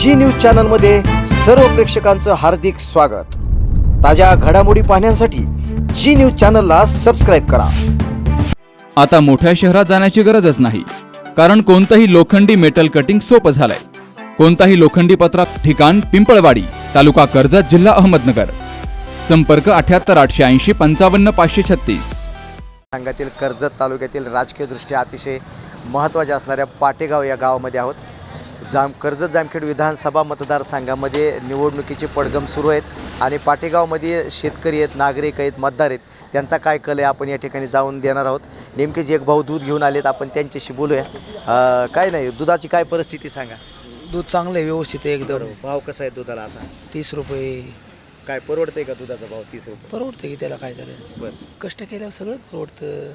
जी news चॅनलमध्ये सर्व प्रेक्षकांचं हार्दिक स्वागत. ताज्या घडामोडी पाहण्यासाठी जी न्यूज चॅनलला सबस्क्राईब करा. आता मोठ्या शहरात जाण्याची गरजच नाही कारण कोणतंही लोखंडी मेटल कटिंग सोपं झालंय. कोणताही लोखंडी पत्रात ठिकाण पिंपळवाडी तालुका कर्जत जिल्हा अहमदनगर. संपर्क अठ्याहत्तर आठशे ऐंशी पंचावन्न पाचशे छत्तीस. संघातील कर्जत तालुक्यातील राजकीयदृष्ट्या अतिशय महत्त्वाच्या असणाऱ्या पाटेगाव या गावामध्ये आहोत. जाम कर्जत जामखेड विधानसभा मतदारसंघामध्ये निवडणुकीचे पडगम सुरू आहेत आणि पाटेगावमध्ये शेतकरी आहेत नागरिक आहेत मतदार आहेत. त्यांचा काय कल आहे आपण या ठिकाणी जाऊन देणार आहोत. नेमकेच एक भाऊ दूध घेऊन आलेत आपण त्यांच्याशी बोलूया. काय नाही दुधाची काय परिस्थिती सांगा. दूध चांगलं आहे व्यवस्थित आहे एकदम. भाव कसा आहे दुधाला आता? तीस रुपये. काय परवडतंय का दुधाचा भाव तीस रुपये? परवडतं की त्याला काय झालं? बरं. कष्ट केल्यावर सगळं परवडतं.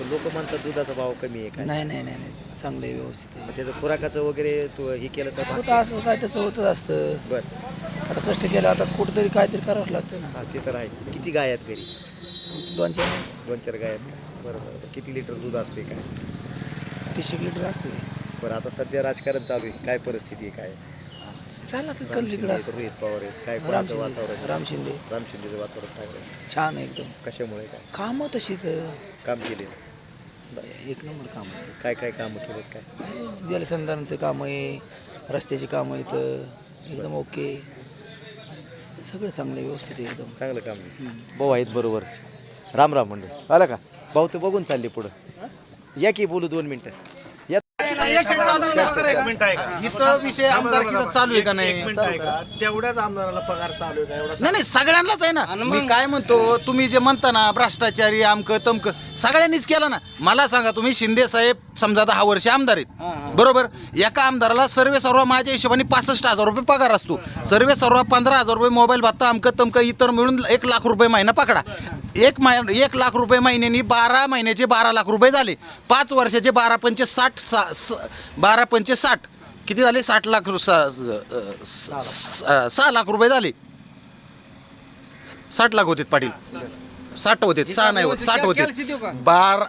लोक म्हणतात दुधाचा भाव कमी आहे काय? नाही नाही नाही नाही. चांगलं आहे व्यवस्थित आहे. त्याचं खुराकाचं वगैरे तू हे केलं तर होतं असं काय तसं होतच असतं. बरं. आता कष्ट केलं आता कुठंतरी काहीतरी करावंच लागतं ना. हा ते तर आहे. किती गाय आहेत घरी? दोन चार. दोन चार गाय आहेत का? बरं बरं किती लिटर दूध असते काय? तीस एक लिटर असतं. की. बरं आता सध्या राजकारण चालू आहे. काय परिस्थिती आहे काय? चाललं तर कल रोहित पवार आहेत. काय राम कोणाचं शिंदे वातावरण? राम शिंदे. राम शिंदेचं वातावरण आहे. छान आहे एकदम. कशामुळे काय? कामं तशी तर काम केले एक नंबर काम आहे. काय काय कामं केलेत काय? आणि जलसंधारणचं काम आहे रस्त्याची कामं इथं एकदम ओके. सगळं चांगलं आहे व्यवस्थित आहे एकदम. चांगलं काम आहे. भाऊ आहेत बरोबर. राम राम मंडळ. आला का? भाऊ ते बघून चालले पुढं. या की बोलू दोन मिनटं? इथं विषय आमदारकीचा चालू आहे का नाही? तेवढ्याच आमदाराला पगार चालू आहे का? एवढा नाही नाही सगळ्यांनाच आहे ना. मी काय म्हणतो तुम्ही जे म्हणता ना भ्रष्टाचारी आमक तमक सगळ्यांनीच केलं ना. मला सांगा तुम्ही शिंदे साहेब समजा दहा वर्ष आमदार आहेत. बरोबर? एका आमदाराला सर्व सर्व माझ्या हिशोबाने पासष्ट हजार रुपये पगार असतो. सर्व सर्व पंधरा हजार रुपये मोबाईल भत्ता अमक तमक इतर मिळून एक लाख रुपये महिना पकडा. एक माह एक लाख रुपये महिन्यानी बारा महिन्याचे बारा लाख रुपये झाले. पाच वर्षाचे बारा पंचे साठ सा बारा पंचे साठ. किती झाले? साठ लाख सहा लाख. रुपये झाले. साठ लाख होते पाटील. साठ होते सहा नाही होत साठ होते बारा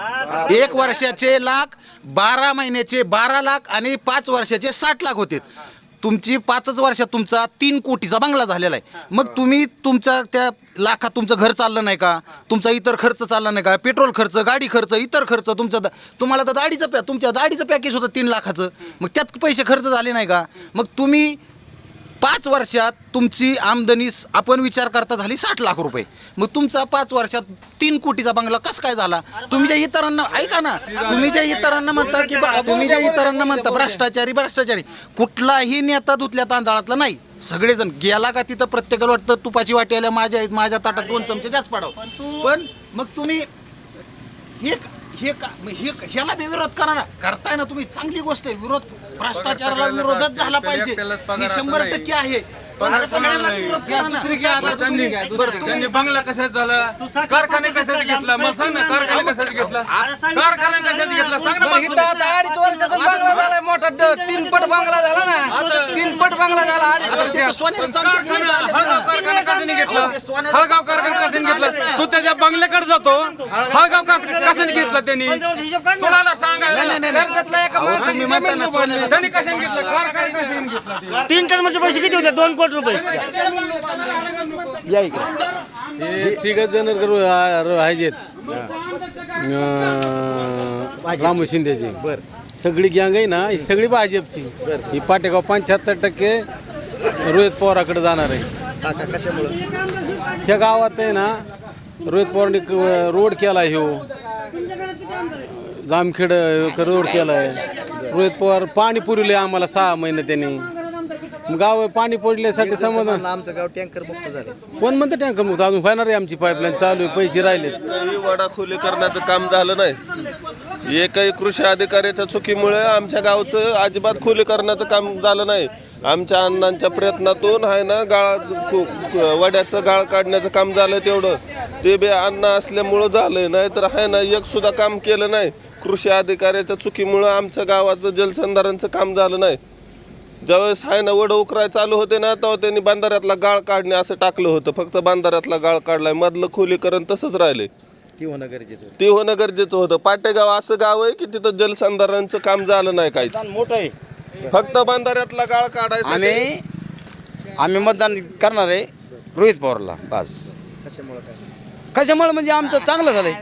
एक वर्षाचे लाख बारा महिन्याचे बारा लाख आणि पाच वर्षाचे साठ लाख होते. तुमची पाचच वर्षात तुमचा तीन कोटीचा बंगला झालेला आहे. मग तुम्ही तुमच्या त्या लाखात तुमचं घर चाललं नाही का? तुमचा इतर खर्च चालला नाही का? पेट्रोल खर्च गाडी खर्च इतर खर्च तुमचा तुम्हाला तर दाढीचं पॅ तुमच्या दाढीचं पॅकेज होतं तीन लाखाचं. मग त्यात पैसे खर्च झाले नाही का? मग तुम्ही पाच वर्षात तुमची आमदनी आपण विचार करता झाली साठ लाख रुपये. मग तुमचा पाच वर्षात तीन कोटीचा बंगला कसं काय झाला? तुम्ही ज्या इतरांना ऐका ना तुम्ही ज्या इतरांना म्हणता की तुम्ही ज्या इतरांना म्हणता भ्रष्टाचारी भ्रष्टाचारी कुठलाही नेता धुतल्या तांदळातला नाही. सगळेजण गेला का तिथं प्रत्येकाला वाटतं तुपाची वाटी आल्या माझ्या माझ्या ताटात दोन चमचे जास्त पाडाव. पण मग तुम्ही हे हे का हे ह्याला बी विरोध करा ना. करताय ना तुम्ही चांगली गोष्ट आहे विरोध भ्रष्टाचाराला विरोधच झाला पाहिजे. हे शंभर टक्के आहे. पण सगळ्यांनाच विरोध करा ना. बरं तुम्ही- बरं तुम्ही- त्यांनी बंगला कशाच झाला? कारखाने कशाच घेतला? मला सांग ना कारखाने कशाच घेतला? कारखाना कशाच घेतला? सांग ना मला. अडीच वर्षाचा बंगला झाला मोठा ड- तीन पट बंगला झाला ना. तीन पट बंगला झाला अडीच आता ते तर सोन्याचं चांगलं घेऊन कारखाना आलेत हळगाव ना. कारखाना कशाने घेतला? ते सोन्याचं हळगाव कारखाना कशाने घेतला? तू त्याच्या बंगल्याकडे जातो. हळगाव कस- कशाने घेतला त्यांनी? तुला सांगा नाही, नाही, नाही, नाही. कर्जतला एका अहो, माणसाची तुम्ही म्हणता ना सोन्याचं त्यांनी कशाने घेतला? कारखाना कशाने घेतला ते? तीन टर्मचे पैसे किती होते दोन कोटी रुपये. या हे तिघ जण आहेत रामू शिंदेचे बर. सगळी गँग आहे ना ही सगळी भाजपची. ही पाटेगाव पंच्याहत्तर टक्के रोहित पवाराकडे जाणार आहे. कशामुळं? ह्या गावात आहे ना रोहित पवारांनी रोड केला ह्यो. जामखेड रोड केला आहे रोहित पवार पाणी पुरवले आम्हाला सहा महिने त्यांनी. गाव पाणी पुरल्यासाठी समाधान. आमचं गाव टँकर मुक्त झालं. कोण म्हणतं टँकर मग अजून होणार आहे आमची पाईपलाईन चालू आहे पैसे राहिलेत. काही वडाखोली करण्याचं काम झालं नाही. एकही कृषी अधिकाऱ्याच्या चुकीमुळे आमच्या गावचं अजिबात खोली करण्याचं काम झालं नाही. आमच्या अण्णांच्या प्रयत्नातून आहे ना गाळा वड्याचं गाळ काढण्याचं काम झालं तेवढं. ते बी अण्णा असल्यामुळं झालं नाही तर आहे ना एक सुद्धा काम केलं नाही. कृषी अधिकाऱ्याच्या चुकीमुळं आमच्या गावाचं जलसंधारणचं काम झालं नाही. ज्यावेळेस ना वड उकराय चालू होते ना तेव्हा त्यांनी बांधाऱ्यातला गाळ काढणे असं टाकलं होतं. फक्त बांधाऱ्यातला गाळ काढलाय. मधलं खोलीकरण तसंच राहिले ती होणं गरजेचं होतं. ते होणं गरजेचं होतं. पाटेगाव असं गाव आहे की तिथं जलसंधारणचं काम झालं नाही काहीच. मोठं आहे. फक्त बंधाऱ्यातला गाळ काढायचा आम्ही आम्ही मतदान करणार आहे रोहित पवारला बस. कशामुळे काय? कशामुळे? म्हणजे आमचं चांगलं झालंय.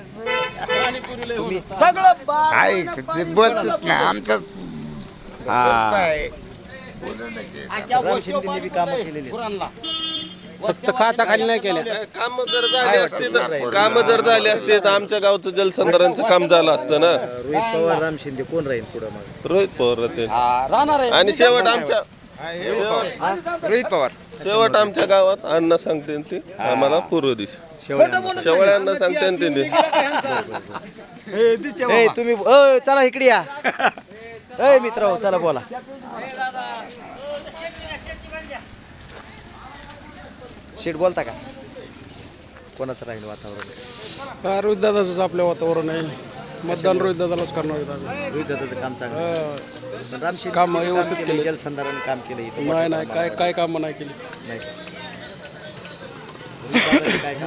सगळं काय ते आमचं हा. फक्त खाचा खाली नाही केल्या. काम जर झाली असती तर काम जर झाली असती तर आमच्या गावचं जलसंधारणचं काम झालं असतं ना. रोहित पवार राम शिंदे कोण राहील पुढं मग? रोहित पवार ते राहणार आहे. आणि शेवट आमच्या रोहित पवार. शेवट आमच्या गावात अण्णा सांगते ते आम्हाला पूर्व दिश. शेवळे अण्णा सांगते ते ए तुम्ही चला इकडे या. ए मित्र चला बोला. शेट बोलता का? कोणाचं राहील वातावरण? रोहित दादाच आपल्या वातावरण आहे. मतदान रोहित दादालाच करणार आहेत आम्ही. रोहित दादाचं काम चांगलं. पण शिंदे कामं काम व्यवस्थित केली. जलसंधारण काम केलं इथं. नाही नाही काय काय कामं नाही केली. नाही का?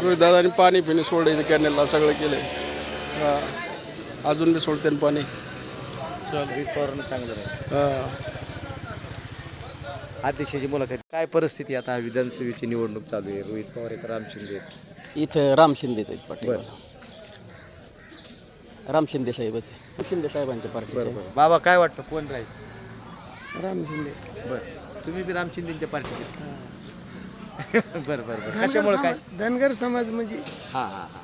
रोहित दादाचं काय काम? पाणी पिणी सोडलं इथं कॅनेलला सगळं केलंय हा. अजून बी सोडते ना पाणी. रोहित पवारांना चांगलं राहील हा. अध्यक्षाची मुलाखत. काय परिस्थिती आता विधानसभेची निवडणूक चालू आहे? रोहित पवार आहेत राम शिंदे आहेत. इथं राम शिंदे आहेत पाटील. राम शिंदे साहेबच शिंदे साहेबांच्या पार्टीचे बरं बाबा काय वाटतं? कोण राहील? राम शिंदे. बरं. तुम्ही बी राम शिंदेच्या पार्टीचे बरं बरं बरं. कशामुळे काय? धनगर समाज म्हणजे? हां हां हां.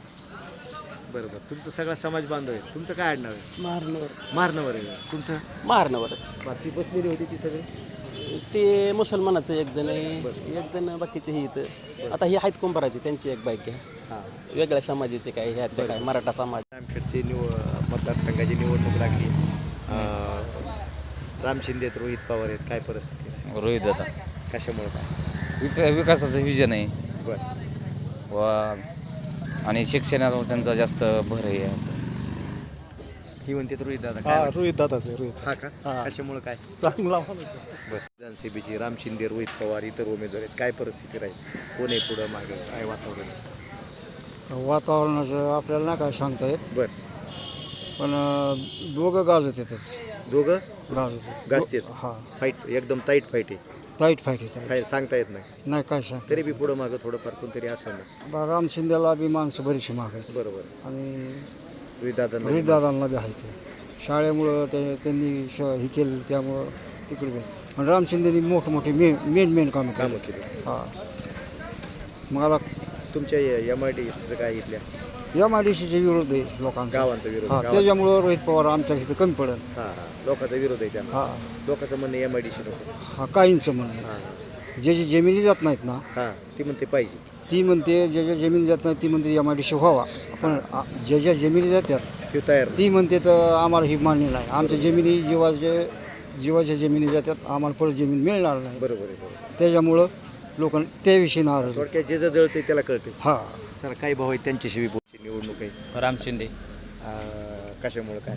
बरं बरं. तुमचं सगळा समाज बांधव आहे. तुमचं काय आडनाव आहे? मारणार मारणावर आहे. तुमचं? मारणवरच बाकी बसलेली होती ती सगळी? ते मुसलमानाचं एक जण आहे एक जण बाकीचे हे इथं. आता हे आहेत कुंभाराचे त्यांची एक बाईक आहे हां वेगळ्या समाजाचे काय ह्या त्या काय मराठा समाज. जामखेडची निव मतदारसंघाची निवडणूक लागली. राम शिंदे आहेत रोहित पवार आहेत काय परिस्थिती आहे? रोहित दादा. कशामुळे काय? विक विकासाचं विजन आहे. बरं. व आणि शिक्षणावर त्यांचा जास्त भर आहे असं. ही म्हणते रोहित दादा काय? रोहित दादाच आहे रोहित. हा का? कशामुळे काय? चांगला बरं. विधानसभेची राम शिंदे रोहित पवार इतर उमेदवार आहेत. काय परिस्थिती राहील? कोण आहे पुढं मागे? काय वातावरण? आहे? वातावरणाचं आपल्याला नाही काय सांगता येत बरं. पण अं, दोघं गाजत येतच दोघं? गाजत येत गाजतेत हा. फाईट एकदम टाईट फाईट आहे. टाईट फाईट आहे काय सांगता येत नाही. नाही काय सांग तरी बी पुढं मागं थोडंफार कोणतरी असं ना बा राम शिंदेला बी माणसं बरीचशी माग आहेत. बरोबर. आणि रोहित दादा रोहित दादांना बी आहे ते. शाळेमुळं ते त्यांनी श हे केलं त्यामुळं तिकडे बी. आणि राम शिंदेनी मोठमोठे मेन मेन मेन कामं कामं केली. हा. मला तुमच्या एम आय डी काय इथल्या एम आय डी सीचे विरोध आहे लोकांचा. गावांचा विरोध. हा त्याच्यामुळं रोहित पवार आमच्या इथं कमी पडेल. हां हां. लोकांचा विरोध आहे त्यांना हा. लोकांचं म्हणणं एम आय डी सी नको. हा काहींचं म्हणणं हां. जे जे जमिनी जात नाहीत ना हां ती म्हणते पाहिजे. ती म्हणते ज्या ज्या जमिनी जात नाही ती म्हणते एम आय डी सी व्हावा. पण आ- ज्या ज्या जमिनी जातात ते तयार ती म्हणते तर आम्हाला ही मान्य नाही. आमच्या जमिनी जीवाचे जीवाच्या जमिनी जातात आम्हाला परत जमीन मिळणार नाही. बरोबर आहे बरोबर त्याच्यामुळं लोक त्याविषयी नाराज आहेत. थोडक्यात जे जे जळते त्याला कळते हा. चला काही भाऊ आहेत त्यांच्याशी बी बोलची निवडणूक आहे. राम शिंदे. अं, कशामुळे काय?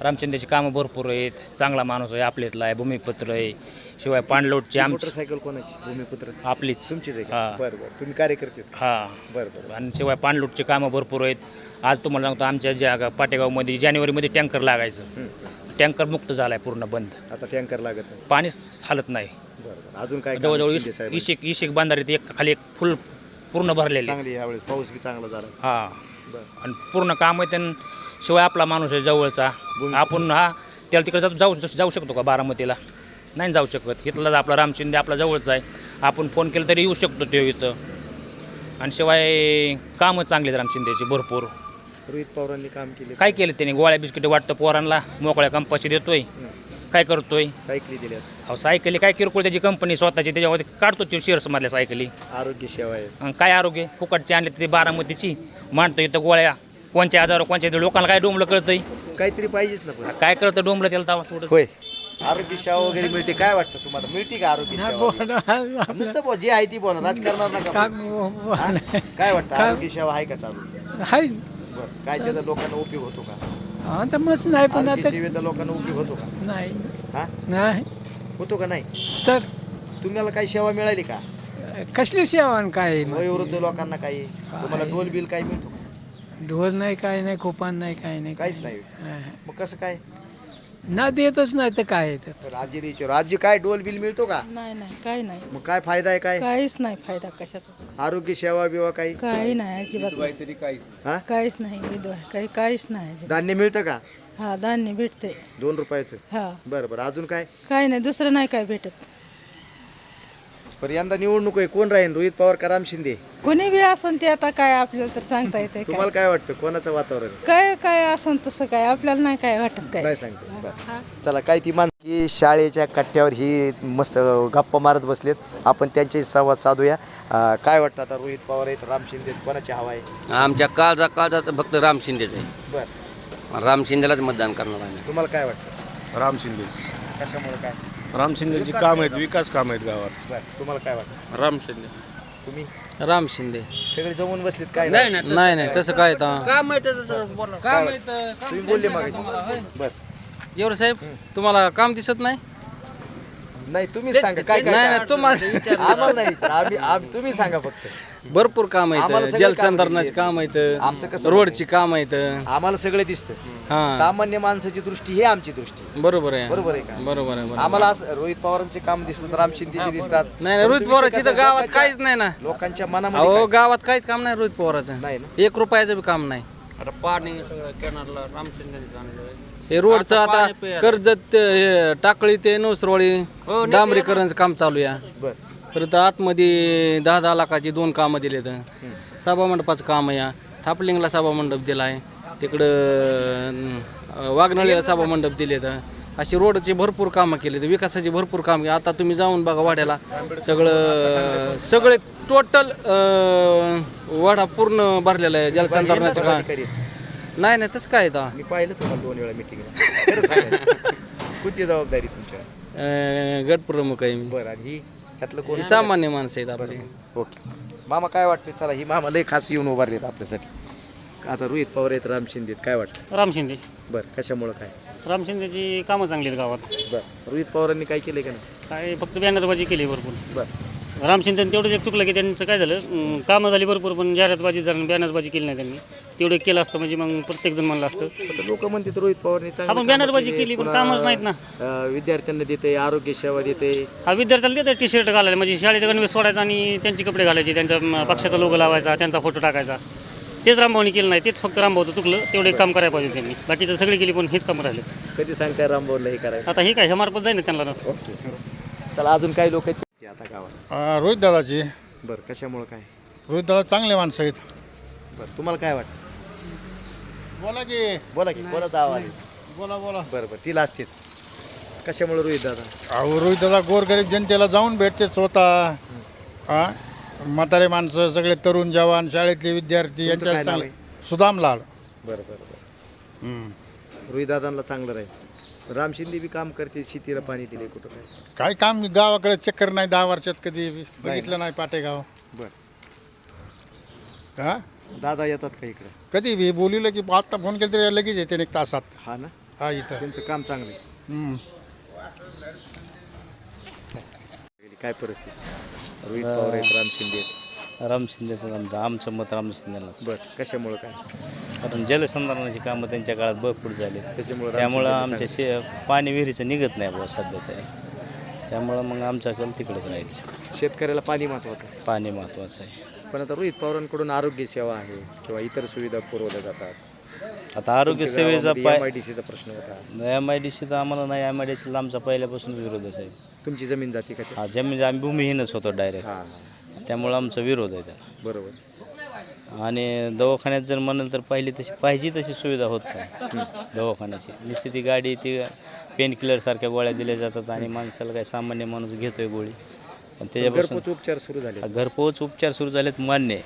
राम शिंदेची कामं भरपूर आहेत चांगला माणूस आहे आपल्यातला आहे भूमिपत्र आहे. शिवाय पाणलोटची आमची मोटरसायकल कोणाची? भूमिपुत्र? आपलीच. तुमचीच आहे हा. बरं बरं. तुम्ही कार्यकर्ते आहेत. हा. बरं बरं आणि शिवाय पाणलोटची कामं भरपूर आहेत. आज तुम्हाला सांगतो आमच्या ज्या पाटेगावमध्ये जानेवारीमध्ये टँकर लागायचं. टँकर मुक्त झाला आहे पूर्ण बंद. आता टँकर लागत नाही. पाणीच हालत नाही. बरं बरं. अजून काय कामं जवळजवळ शिंदे इश- साहेब इशिक इशिक बांधारीत एक खाली एक फुल पूर्ण भरलेले. चांगली यावेळेस पाऊस बी चांगला झाला. हा. बरं. आणि पूर्ण काम आहे त्यानं शिवाय आपला माणूस आहे जवळचा. आपण हा त्याला तिकडे जाऊ जाऊ जाऊ शकतो का बारामतीला? नाही जाऊ शकत. इथला आपला राम शिंदे आपला जवळचा आहे. आपण फोन केला तरी येऊ शकतो तो इथं. आणि शिवाय कामं चांगली आहेत राम शिंदेची भरपूर. रोहित पवारांनी काम केले. काय केलं त्याने? गोळ्या बिस्किट वाटतं पोरांना. मोकळ्या कंपाशी देतोय. काय करतोय? सायकली दिल्यात. अहो सायकली काय किरकोळ त्याची कंपनी स्वतःची त्याच्यामध्ये काढतो तो शेअर्समधल्या सायकली. आरोग्य सेवा आहे. आणि काय आरोग्य? फुकटचे आणले ते बारामतीची. मांडतो इथं गोळ्या. कोणच्या आजार कोणच्या लोकांना काय डोंबलं कळतंय? काहीतरी पाहिजेच ना पण काय कळतं डोंबलं त्याला तवा थोडं होय. आरोग्य सेवा वगैरे मिळते काय वाटतं तुम्हाला? मिळते का आरोग्य सेवा नुसतं बोल जे आहे ती बोला राजकारणार नका हा? काय वाटतं आरोग्य सेवा आहे का चालू? हाय बरं काय त्याचा लोकांना उपयोग होतो का? आता मस्त नाही आरोग्य सेवेचा लोकांना उपयोग होतो का? नाही. हा? नाही. होतो का नाही? तर? तुम्हाला काही सेवा मिळाली का? कसली सेवा काय? वयोवृद्ध लोकांना काही? तुम्हाला डोल बिल काही मिळतो का? ढोल नाही काय नाही कोपान नाही काय नाही काहीच नाही. मग कसं काय? ना देतच नाही तर काय आहे त्यात. राज्य द्यायचे राज्य काय डोल बिल मिळतो का? नाही नाही काही नाही. मग काय फायदा आहे काय? काहीच नाही फायदा कशाचा. आरोग्य सेवा बिवा काही? काही नाही अजिबात नाही. हा? काहीच नाही विधवा काही काहीच नाही अजिबात. धान्य मिळतं का? हा धान्य भेटते दोन रुपयाचं? हा. बरं बरं. अजून काय? काही नाही दुसरं नाही काय भेटत. पण यंदा निवडणूक आहे. कोण राहील रोहित पवार का राम शिंदे? कोणी बी असन ते आता काय आपल्याला तर सांगता येते काय? तुम्हाला काय वाटतं? कोणाचं वातावरण? आहे? काय काय असन तसं काय? आपल्याला नाही काय वाटत काय? नाही सांगतो. बरं. चला काय ती मान की शाळेच्या कट्ट्यावर ही मस्त गप्पा मारत बसलेत. आपण त्यांच्याशी संवाद साधूया. अं, काय वाटतं आता रोहित पवार आहेत राम शिंदे आहेत, कोणाची हवा आहे? आमच्या काळचा काळचा तर फक्त राम शिंदेच आहे. बरं. राम शिंदेलाच मतदान करणार आम्ही. तुम्हाला काय वाटतं? राम शिंदे. कशामुळे काय? राम शिंदेची काम आहेत विकास काम आहेत गावात. बरं तुम्हाला काय वाटतं? राम शिंदे. तुम्ही? राम शिंदे. सगळे जमून बसलेत काय नाही नाही तसं काय काम आहे काम काम तुम्ही बोलले मग. बरं. जेवढं साहेब तुम्हाला काम दिसत नाही? नाही तुम्ही सांगा काय काय नाही? नाही तुम्हाला आम्हाला नाही विचार. आम्ही आम्ही- तुम्ही सांगा फक्त. भरपूर काम आम्हाला आहेत सगळे जलसंधारणाचे कामं काम आमचं आहेत कसं रोडची काम आहेत. आम्हाला सगळं दिसतं. हा. सामान्य माणसाची दृष्टी ही आमची दृष्टी बरोबर आहे. बरोबर आहे का? बरोबर आहे बरोबर. आम्हाला असं रोहित पवारांचे काम दिसतात राम शिंदेचे दिसतात. नाही नाही रोहित पण पवाराची तर कसा गावात लोकांच्या- काहीच नाही ना. लोकांच्या मनामध्ये अहो? गावात काहीच काम नाही रोहित पवाराचं. नाही ना. एक रुपयाचं बी काम नाही. आता पाणी राम हे रोडचं आता कर्जत हे टाकळी ते नवसरवाळी डांबरीकरणचं काम चालू आहे बर. परत आतमध्ये दहा दहा लाखाची दोन कामं दिलेत. सभामंडपाचं काम आहे थापलिंगला सभामंडप दिला आहे तिकडं अं, वाघनळीला सभामंडप दिलेत. अशी रोडची भरपूर कामं केली विकासाची भरपूर काम केली. आता तुम्ही जाऊन बघा वाड्याला. सगळं सगळे टोटल वाडा पूर्ण भरलेला आहे. जलसंधारणाचं काम. नाही नाही तसं काय आता? मी पाहिलं तुम्हाला दोन वेळा मिटिंग कोणती जबाबदारी तुमच्या? गटप्रमुख आहे मी. बरं आणि ही त्यातलं कोण ही सामान्य माणसं आहेत आपली. ओके. मामा काय वाटते चला ही मामा लय खास येऊन उभारलेत आपल्यासाठी. आता रोहित पवार आहेत राम शिंदे आहेत. काय वाटतं राम शिंदे. बरं कशामुळं काय? राम शिंदेची कामं चांगली आहेत गावात. बरं रोहित पवारांनी काय केलं का नाही? काय फक्त बॅनरबाजी केली भरपूर. बरं. राम शिंदे तेवढंच एक चुकलं की त्यांचं काय झालं अं, कामं झाली भरपूर पण जाहिरातबाजी जरा बॅनरबाजी केली नाही त्यांनी तेवढं केलं असतं म्हणजे मग प्रत्येक जण म्हणलं असतं. लोक म्हणतात रोहित पवारनी चांगली आपण कामं बॅनरबाजी केली, पण पुन्हा, कामच नाहीत ना. अं, विद्यार्थ्यांना देते आरोग्य सेवा देते हा विद्यार्थ्याला देतात टी शर्ट घालायला म्हणजे शाळेचा गणवेश सोडायचा आणि त्यांचे कपडे घालायचे त्यांच्या म, पक्षाचा लोगो लावायचा त्यांचा फोटो टाकायचा. तेच रामभाऊनी केलं नाही तेच फक्त रामभाऊचं चुकलं तेवढे काम करायला पाहिजे त्यांनी. बाकीचं सगळे केली पण हेच काम राहिले. कधी सांगताय रामभाऊला हे करायला? आता हे काय ह्या मार्फत जाईल ना त्यांना. ओके. चला अजून काही लोक आहेत? ते आता गावात. रोहित दादाची बरं कशामुळं काय? रोहित दादा चांगले माणसं आहेत. बरं तुम्हाला काय वाटतं? बोला की. बोला की कोणाचा आवाज आहे. बोला बोला. बरं बरं. तिला असतील कशामुळे रोहित दादा? अहो रोहित दादा गोरगरीब जनतेला जाऊन भेटते स्वतः. हा? म्हातारे माणसं सगळे तरुण जवान शाळेतले विद्यार्थी तुमचं काय यांच्या नाव चांगले सुदाम लाड. बरं बरं बरं. हम्म. रोहित दादांना चांगलं राहील. राम शिंदे बी काम करते शेतीला पाणी दिले कुठं काय? काय काम गावाकडे चक्कर नाही दहा वर्षात कधी बघितलं नाही पाटेगाव. बरं. हा? दादा येतात का इकडं? कधी? बी बोलिलं की आत्ता फोन केला तरी लगेच येते एक तासात. हा ना? हा इथं. त्यांचं काम चांगलं आहे. हम्म. काय परिस्थिती? रोहित पवार आहेत राम शिंदे आहेत. राम शिंदेचं आमचं आमचं मत राम शिंदेला बरं कशामुळं काय? कारण जलसंधारणाची कामं त्यांच्या काळात भरपूर झाली. त्याच्यामुळं राम त्यामुळं आमच्या शे पाणी विहिरीचं निघत नाही बुवा सध्या तरी. त्यामुळं मग आमचा कल तिकडेच राहायचं शेतकऱ्याला पाणी महत्वाचं आहे. पाणी महत्त्वाचं आहे. पण आता रोहित पवारांकडून आरोग्य सेवा आहे किंवा इतर सुविधा पुरवल्या जातात. आता आरोग्य सेवेचा पाय एम आय डी सीचा प्रश्न होता. एम आय डी सी तर आम्हाला नाही एम आय डी सीला आमचा पहिल्यापासून विरोधच आहे तुमची जमीन जाते का ते? हा जमीन आम्ही भूमिहीनच होतो डायरेक्ट हा त्यामुळं आमचा विरोध आहे त्याला. बरोबर. आणि दवाखान्यात जर म्हणाल तर पहिली तशी पाहिजे तशी सुविधा होत नाही. दवाखान्याची. नुसती ती गाडी ती पेन किलरसारख्या गोळ्या दिल्या जातात आणि माणसाला काय सामान्य माणूस घेतोय गोळी. पण त्याच्यापासून घरपोच उपचार सुरू झाले घरपोच उपचार सुरू झालेत मान्य. आहे.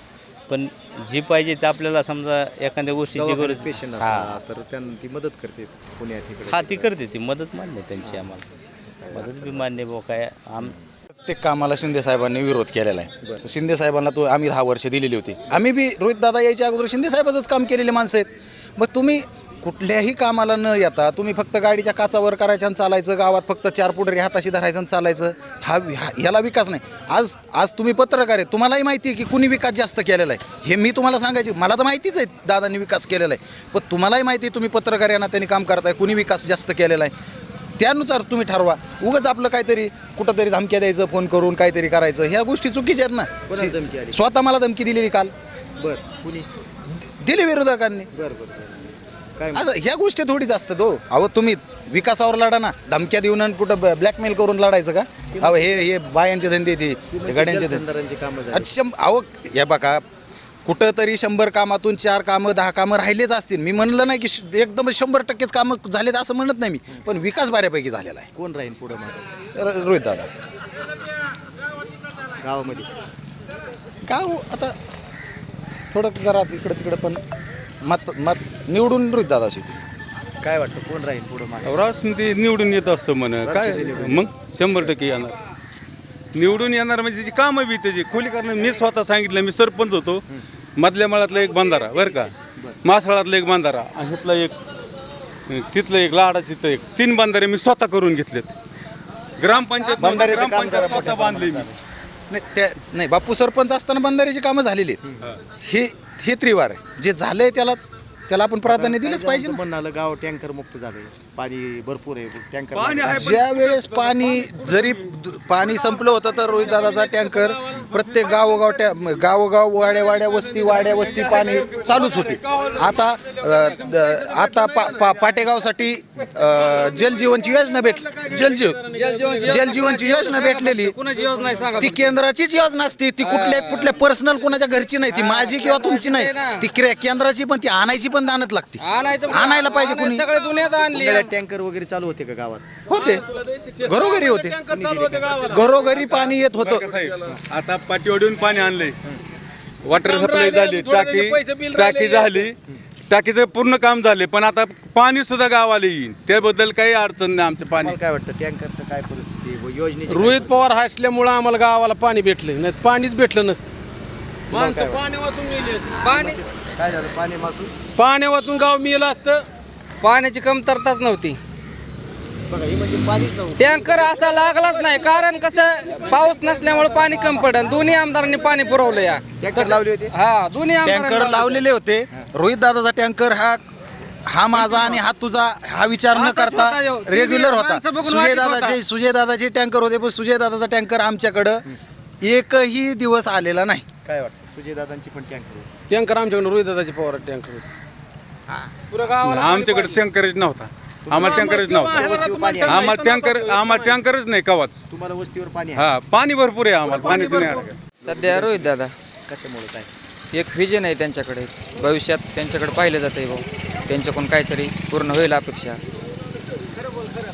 पण जी पाहिजे ते आपल्याला समजा एखाद्या गोष्टीची गरज पेशंट हा. तर त्यांना ती मदत करते पुण्यात इकडे हा ती करते. ती मदत मान्य आहे त्यांची आम्हाला. मदत बी मान्य आहे बुवा काय आम प्रत्येक कामाला शिंदे साहेबांनी विरोध केलेला आहे. शिंदे साहेबांना तो आम्ही दहा वर्ष दिलेली होती. आम्ही बी रोहित दादा यायच्या अगोदर शिंदे साहेबाचंच काम केलेले माणसं आहेत. मग तुम्ही कुठल्याही कामाला न येता तुम्ही फक्त गाडीच्या काचावर करायचं आणि चालायचं गावात फक्त चार पुढे हाताशी धरायचं आणि चालायचं हा ह्याला विकास नाही. आज आज तुम्ही पत्रकार आहे तुम्हालाही माहिती आहे की कुणी विकास जास्त केलेला आहे. हे मी तुम्हाला सांगायचे मला तर माहितीच आहे दादांनी विकास केलेला आहे. पण तुम्हालाही माहिती आहे तुम्ही पत्रकार यांना त्यांनी काम करताय कुणी विकास जास्त केलेला आहे. त्यानुसार तुम्ही ठरवा. उगाच आपलं काहीतरी कुठंतरी धमक्या द्यायचं फोन करून काहीतरी करायचं ह्या गोष्टी चुकीच्या आहेत ना? स्वतः मला धमकी दिलेली काल. बर दिली विरोधकांनी. बर बर. काय असं ह्या गोष्टी थोडीच असतात हो अहो तुम्ही विकासावर लढा ना. धमक्या देऊन आणि कुठं ब्लॅकमेल करून लढायचं का? अहो हे हे बायांचे धंदे ते हे गाड्यांचे धंदे. जलसंधारणची कामं झाली. अच्छा अहो हे बघा कुठं तरी शंभर कामातून चार कामं दहा कामं राहिलेच असतील. मी म्हणलं नाही की श- एकदम शंभर टक्केच कामं झालेत असं म्हणत नाही मी. पण विकास बऱ्यापैकी झालेला आहे. कोण राहील पुढे मागे? रोहित दादा. गावामध्ये. गाव आता थोडं जरा इकडं तिकडं पण मत मत निवडून दादा शेती. काय वाटतं? कोण राहील पुढे मागे? राजनिधी निवडून येत असतं म्हण. काय? मग शंभर टक्के येणार. निवडून येणार म्हणजे त्याची कामं बी त्याची. खोली कारण मी स्वतः सांगितलं मी सरपंच होतो. मधल्या माळातला एक बांधारा बरं का? मासळातला एक बांधारा आणि इथला एक तिथलं एक लाडाचं इथं एक. तीन बांधारे मी स्वतः करून घेतलेत. ग्रामपंचायत बंधाऱ्याचं काम ग्रामपंचायत स्वतः बांधले मी. नाही त्या नाही बापू सरपंच असताना बंधाऱ्याची कामं झालेली आहेत. हे हे त्रिवार आहे. जे झालंय त्यालाच त्याला आपण प्राधान्य दिलंच पाहिजे ना. म्हणणं आलं गाव टँकर मुक्त झाले पाणी भरपूर आहे टँकर आहे ज्या वेळेस पाणी जरी द- पाणी संपलं होतं तर रोहित दादाचा टँकर प्रत्येक गावोगाव टॅ गावोगाव वाड्या वाड्या वस्ती वाड्या वस्ती पाणी चालूच होते. आता अ, द- आता पा पा पाटेगावसाठी अ, जलजीवनची योजना भेट जलजीवन जलजीवनची योजना भेटलेली. कुणाची योजना आहे सांगा ती केंद्राचीच योजना असते. ती कुठल्या कुठल्या पर्सनल कोणाच्या घरची नाही ती माझी किंवा तुमची नाही. ती क्रे- केंद्राची पण ती आणायची पण दानत लागते. आणायचं आणायला पाहिजे कुणी. दुनियात आणली. टँकर वगैरे चालू होते का गावात? होते. घरोघरी होते. घरोघरी पाणी येत होतं. साहेब आता पाठीवडून पाणी आणलंय. वॉटर सप्लाय झाली टाकी टाकी झाली. टाकीचं पूर्ण काम झाले पण आता पाणी सुद्धा गावाला येईल त्याबद्दल काही अडचण नाही आमचं पाणी. काय वाटतं टँकरचं काय परिस्थिती व योजनेची रोहित पवार असल्यामुळं आम्हाला गावाला पाणी भेटलं नाही पाणीच भेटलं नसतं. माणसं पाणी वाचून गेले पाणी काय झालं पाणी मासून पाणी वाचून गाव मिळलं असतं. पाण्याची कमतरताच नव्हती बघा ही म्हणजे पाणीच नव्हतं टँकर असा लागलाच नाही कारण कसं पाऊस नसल्यामुळे पाणी कमी पडन दोन्ही आमदारांनी पाणी पुरवलं या. टँकर लावली होती? हा दोन्ही आमदारांनी टँकर लावलं. लावलेले होते. रोहित दादाचा टँकर हा हा माझा आणि हा तुझा हा विचार न करता. रेग्युलर होता. सुजय दादाचे. सुजय दादाचे टँकर होते पण सुजय दादाचा टँकर आमच्याकडं एकही दिवस आलेला नाही. काय वाटतं? सुजयदादांची पण टँकर होती. टँकर आमच्याकडे रोहित दादाची पवार टँकर होते. गावाला आमच्याकडे टँकरच नव्हता. आम्हाला टँकरच नव्हता. आम्हाला टँकर आम्हाला टँकरच नाही कवाच. तुम्हाला वस्तीवर पाणी आहे. हा पाणी भरपूर आहे आम्हाला पाण्याची नाही अडचण. सध्या रोहित दादा कशामुळे काय? एक व्हिजन आहे त्यांच्याकडे. भविष्यात त्यांच्याकडे पाहिलं जातं आहे भाऊ. त्यांच्याकडून काहीतरी पूर्ण होईल अपेक्षा.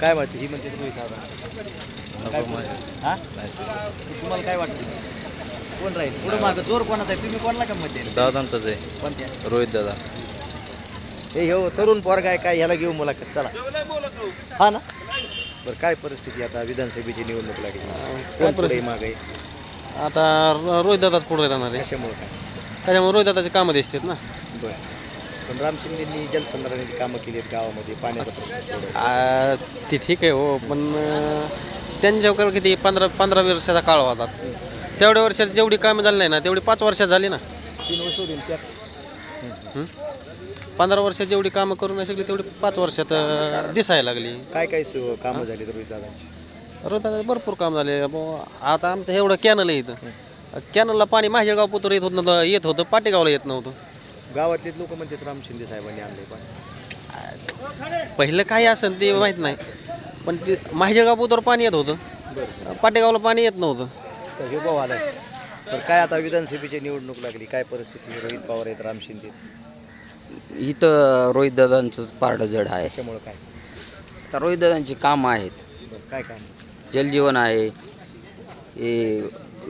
काय वाटतं? ही म्हणजे रोहित दादा. काय? हा? तुम्हाला काय वाटतं? कोण राहील? पुढे मागं जोर कोणाचा आहे? तुम्ही कोणाला का मत द्याल दादांचाच आहे. कोणत्या? रोहित दादा. हे हो तरुण पोरगा आहे काय ह्याला घेऊ मुलाखत चला. हा ना? बरं काय परिस्थिती आता विधानसभेची निवडणूक लागली? कोण मागे? आता रो- रोहित दादाच पुढे राहणार आहे. कशामुळे काय? त्याच्यामुळे रोहित दादाचे कामं दिसतात ना? बरं. पण राम शिंदेंनी जलसंधारणाची कामं केली आहेत गावामध्ये पाण्याचा प्रश्न ती ठीक आहे हो पण त्यांच्याकडे किती पंधरा पंधरा वर्षाचा काळ होता. तेवढ्या वर्षात जेवढी कामं झाली नाही ना तेवढी पाच वर्षात झाली ना? तीन वर्ष होतील त्यात. पंधरा वर्षात जेवढी कामं करू नाही शकली तेवढी पाच वर्षात अं, दिसायला लागली. काय काय सु कामं झाली रोहित दादांची? रोहित दादा भरपूर काम झाले. बुवा, आता आमचं एवढं कॅनल आहे इथं. कॅनलला पाणी माझ्या पुत्र येत होत नव्हतं येत होतं पाटेगावला येत नव्हतं. गावातले लोक म्हणतात राम शिंदे साहेबांनी आणले पण. पहिलं काय असेल ते माहीत नाही. पण ते माझ्या पुत्र पाणी येत होतं. पाटेगावला पाणी येत नव्हतं. तर हे भाऊ आलाय तर काय आता विधानसभेची निवडणूक लागली? काय परिस्थिती? रोहित पवार आहेत राम शिंदे इथं रोहितदादांचंच पारडं जड आहे. कशामुळे काय? तर रोहितदादांची कामं आहेत. बरं काय काम? जलजीवन आहे. हे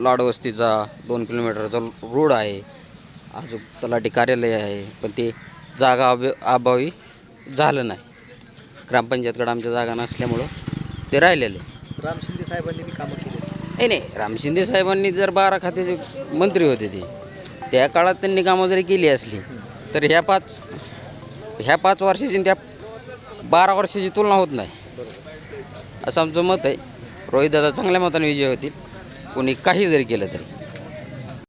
लाडवस्तीचा दोन किलोमीटरचा रोड आहे. अजून तलाठी कार्यालय आहे. पण ते जागा अभि अभावी झालं नाही. ग्रामपंचायतकडे आमच्या जागा नसल्यामुळं ते राहिलेलं. आहे राम शिंदे साहेबांनी बी कामं केली नाही नाही. राम शिंदे साहेबांनी जर बारा खात्याचे मंत्री होते ते त्या काळात त्यांनी कामं जरी केली असली तर ह्या पाच ह्या पाच वर्षाची त्या बारा वर्षाची तुलना होत नाही. असं आमचं मत आहे. रोहितदादा चांगल्या मताने विजय होतील. कोणी काही जरी केलं तरी.